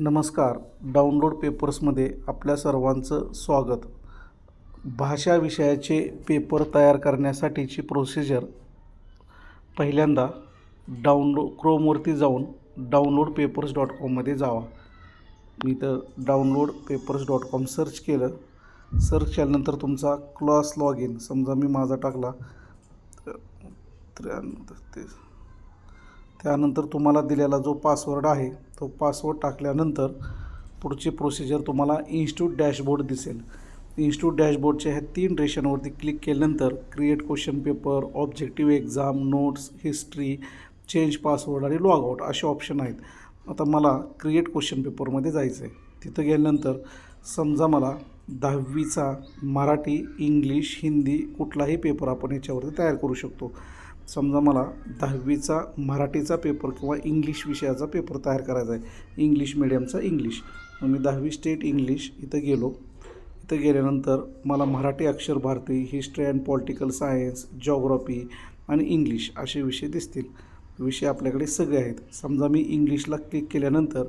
नमस्कार. डाउनलोड पेपर्समध्ये आपल्या सर्वांचं स्वागत. भाषा विषयाचे पेपर तयार करण्यासाठीची प्रोसिजर. पहिल्यांदा डाउनलोड क्रोमवरती जाऊन डाउनलोड पेपर्स डॉट कॉममध्ये जावा. मी तर download papers dot com search केलं. सर्च केल्यानंतर तुमचा क्लास लॉग इन समजा मी माझा टाकला. त्र्याण्णव ते त्यानंतर तुम्हाला दिलेला जो पासवर्ड आहे तो पासवर्ड टाकल्यानंतर पुढची प्रोसिजर तुम्हाला इन्स्टिट्यूट डॅशबोर्ड दिसेल. इन्स्टिट्यूट डॅशबोर्डच्या ह्या तीन रेषांवरती क्लिक केल्यानंतर create question paper objective exam notes history change password आणि लॉग आउट असे ऑप्शन आहेत. आता मला क्रिएट क्वेश्चन पेपरमध्ये जायचं आहे तिथं गेल्यानंतर समजा मला दहावीचा मराठी इंग्लिश हिंदी कुठलाही पेपर आपण याच्यावरती तयार करू शकतो. समजा मला दहावीचा मराठीचा पेपर किंवा इंग्लिश विषयाचा पेपर तयार करायचा आहे. इंग्लिश मिडियमचा इंग्लिश मग मी दहावी स्टेट इंग्लिश इथं गेलो. इथं गेल्यानंतर मला Marathi Akshar Bharati history and political science geography आणि इंग्लिश असे विषय दिसतील. विषय आपल्याकडे सगळे आहेत. समजा मी इंग्लिशला क्लिक केल्यानंतर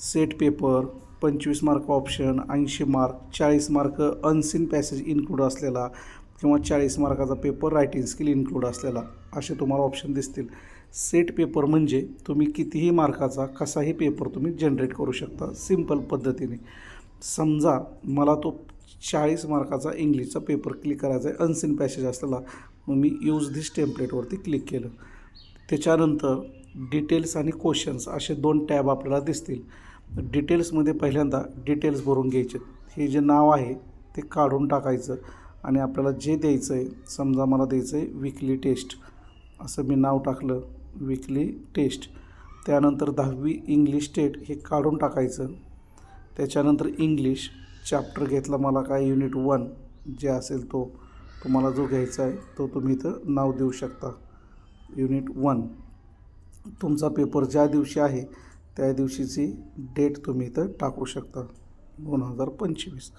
सेट पेपर पंचवीस मार्क ऑप्शन ऐंशी मार्क चाळीस मार्क अनसीन पॅसेज इन्क्लूड असलेला किंवा चाळीस मार्काचा पेपर रायटिंग स्किल इन्क्लूड असलेला असे तुम्हाला ऑप्शन दिसतील. सेट पेपर म्हणजे तुम्ही कितीही मार्काचा कसाही पेपर तुम्ही जनरेट करू शकता सिंपल पद्धतीने. समजा मला तो चाळीस मार्काचा इंग्लिशचा पेपर क्लिक करायचा आहे अनसीन पॅसेज असलेला मग मी यूज धिस टेम्पलेटवरती क्लिक केलं. त्याच्यानंतर डिटेल्स आणि क्वेश्चन्स असे दोन टॅब आपल्याला दिसतील. डिटेल्समध्ये पहिल्यांदा डिटेल्स भरून घ्यायचे. हे जे नाव आहे ते काढून टाकायचं. आणि आपल्याला जे द्यायचं आहे समजा मला द्यायचं आहे विकली टेस्ट असं मी नाव टाकलं विकली टेस्ट त्यानंतर दहावी इंग्लिश टेट हे काढून टाकायचं. त्याच्यानंतर इंग्लिश चॅप्टर घेतला मला काय युनिट वन जे असेल तो तुम्हाला जो घ्यायचा आहे तो तुम्ही इथं नाव देऊ शकता. युनिट वन तुमचा पेपर ज्या दिवशी आहे त्या दिवशीची डेट तुम्ही इथं टाकू शकता. दोन हजार पंचवीस.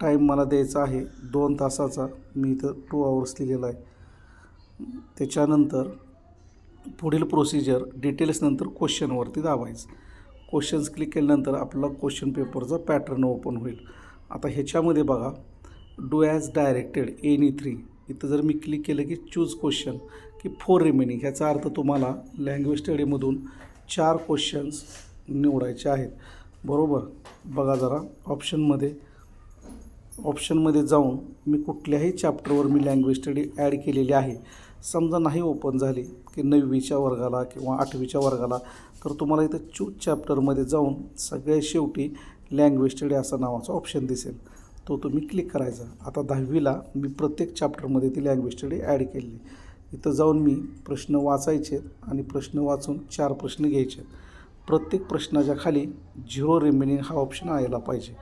टाईम मला द्यायचा आहे. दोन तासाचा. मी इथं टू आवर्स लिहिलेला आहे. त्याच्यानंतर पुढील प्रोसिजर डिटेल्सनंतर क्वेश्चनवरती दाबायचं. क्वेश्चन्स क्लिक केल्यानंतर आपला क्वेश्चन पेपरचा पॅटर्न ओपन होईल. आता ह्याच्यामध्ये बघा do as directed any three इथं जर मी क्लिक केलं की चूज क्वेश्चन की फोर रिमेनिंग ह्याचा अर्थ तुम्हाला लँग्वेज स्टडीमधून चार क्वेश्चन्स निवडायचे आहेत. बरोबर? बघा जरा ऑप्शनमध्ये ऑप्शनमध्ये जाऊन मी कुठल्याही चॅप्टरवर मी लँग्वेज स्टडी ॲड केलेली आहे. समजा नाही ओपन झाली की नववीच्या वर्गाला किंवा आठवीच्या वर्गाला तर तुम्हाला इथं चूज चॅप्टरमध्ये जाऊन सगळ्यात शेवटी लँग्वेज स्टडी असा नावाचा ऑप्शन दिसेल. तो तुम्ही क्लिक करायचा. आता दहावीला मी प्रत्येक चॅप्टरमध्ये ती लँग्वेज स्टडी ॲड केली इथं जाऊन मी प्रश्न वाचायचे आणि प्रश्न वाचून चार प्रश्न घ्यायचे. प्रत्येक प्रश्नाच्या खाली झिरो रिमेनिंग हा ऑप्शन आयला पाहिजे.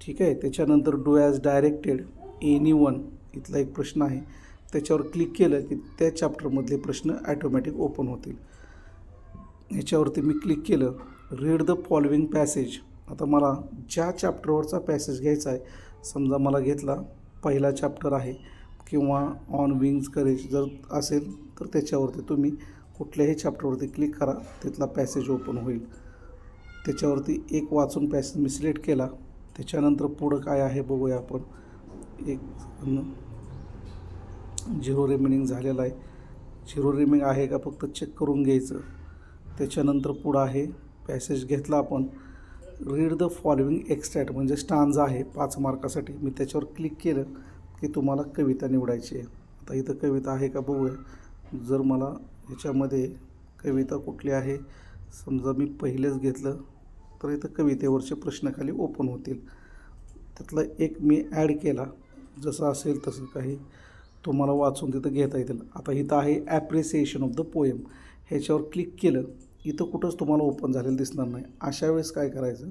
ठीक आहे? त्याच्यानंतर do as directed any one इथला एक प्रश्न आहे. त्याच्यावर क्लिक केलं की त्या चॅप्टरमधले प्रश्न ॲटोमॅटिक ओपन होतील. याच्यावरती मी क्लिक केलं रीड द फॉलोविंग पॅसेज आता मला ज्या चॅप्टरवरचा पॅसेज घ्यायचा आहे समजा मला घेतला पहिला चॅप्टर आहे किंवा ऑन विंग्स करेज जर असेल तर त्याच्यावरती तुम्ही कुठल्याही चॅप्टरवरती क्लिक करा तिथला पॅसेज ओपन होईल. त्याच्यावरती एक वाचून पॅसेज मी सिलेक्ट केला. त्याच्यानंतर पुढं काय आहे बघूया आपण. एक झिरो रिमेनिंग झालेला आहे. झिरो रिमेनिंग आहे का? फक्त चेक करून घ्यायचं. त्याच्यानंतर पुढं आहे पॅसेज घेतला आपण. रीड द फॉलोइंग एक्स्ट्रॅक्ट म्हणजे स्टांजा आहे पाच मार्कासाठी. मी त्याच्यावर क्लिक केलं की तुम्हाला कविता निवडायची आहे. आता इथं कविता आहे का बघूया. जर मला ह्याच्यामध्ये कविता कुठली आहे समजा मी पहिलेच घेतलं. तर इथं कवितेवरचे प्रश्न खाली ओपन होतील. त्यातला एक मी ॲड केला. जसं असेल तसं काही तुम्हाला वाचून तिथं घेता येतील. आता इथं आहे ॲप्रिसिएशन ऑफ द पोएम ह्याच्यावर क्लिक केलं इथं कुठंच तुम्हाला ओपन झालेलं दिसणार नाही. अशा वेळेस काय करायचं?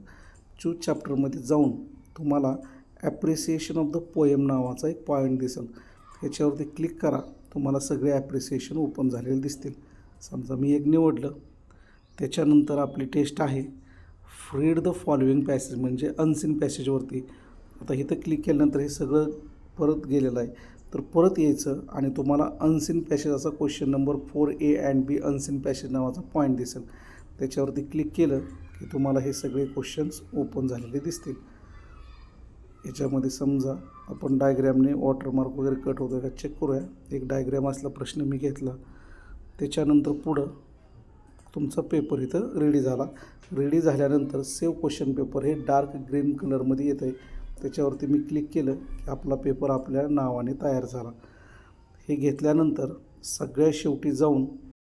चूज चॅप्टरमध्ये जाऊन तुम्हाला ॲप्रिसिएशन ऑफ द पोएम नावाचा एक पॉईंट दिसेल. ह्याच्यावरती क्लिक करा. तुम्हाला सगळे ॲप्रिसिएशन ओपन झालेले दिसतील. समजा मी एक निवडलं. त्याच्यानंतर आपली टेस्ट आहे. रीड द फॉलोइंग पॅसेज म्हणजे अनसीन पॅसेजवरती आता इथं क्लिक केल्यानंतर हे सगळं परत गेलेलं आहे. तर परत यायचं आणि तुम्हाला अनसीन पॅसेज असा question number four A and B unseen passage नावाचा पॉईंट दिसेल. त्याच्यावरती क्लिक केलं की तुम्हाला हे सगळे क्वेश्चन्स ओपन झालेले दिसतील. याच्यामध्ये समजा आपण डायग्रॅमने वॉटरमार्क वगैरे कट होतो का? चेक करूया. एक डायग्रॅम असला प्रश्न मी घेतला. त्याच्यानंतर पुढं तुमचा पेपर इथं रेडी झाला. रेडी झाल्यानंतर सेव क्वेश्चन पेपर हे डार्क ग्रीन कलरमध्ये येतं आहे त्याच्यावरती मी क्लिक केलं की आपला पेपर आपल्या नावाने तयार झाला. हे घेतल्यानंतर सगळ्या शेवटी जाऊन